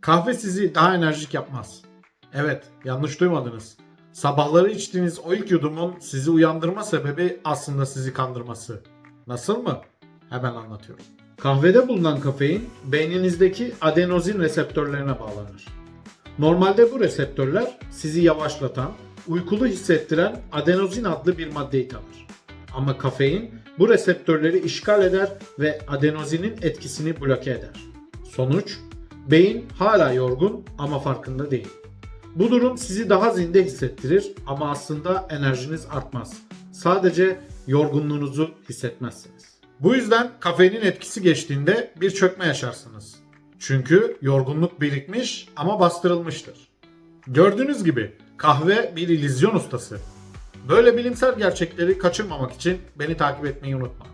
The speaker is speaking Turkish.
Kahve sizi daha enerjik yapmaz. Evet, yanlış duymadınız. Sabahları içtiğiniz o ilk yudumun sizi uyandırma sebebi aslında sizi kandırması. Nasıl mı? Hemen anlatıyorum. Kahvede bulunan kafein beyninizdeki adenozin reseptörlerine bağlanır. Normalde bu reseptörler sizi yavaşlatan, uykulu hissettiren adenozin adlı bir maddeyi tanır. Ama kafein bu reseptörleri işgal eder ve adenozinin etkisini bloke eder. Sonuç, beyin hala yorgun ama farkında değil. Bu durum sizi daha zinde hissettirir ama aslında enerjiniz artmaz. Sadece yorgunluğunuzu hissetmezsiniz. Bu yüzden kafeinin etkisi geçtiğinde bir çökme yaşarsınız. Çünkü yorgunluk birikmiş ama bastırılmıştır. Gördüğünüz gibi kahve bir illüzyon ustası. Böyle bilimsel gerçekleri kaçırmamak için beni takip etmeyi unutma.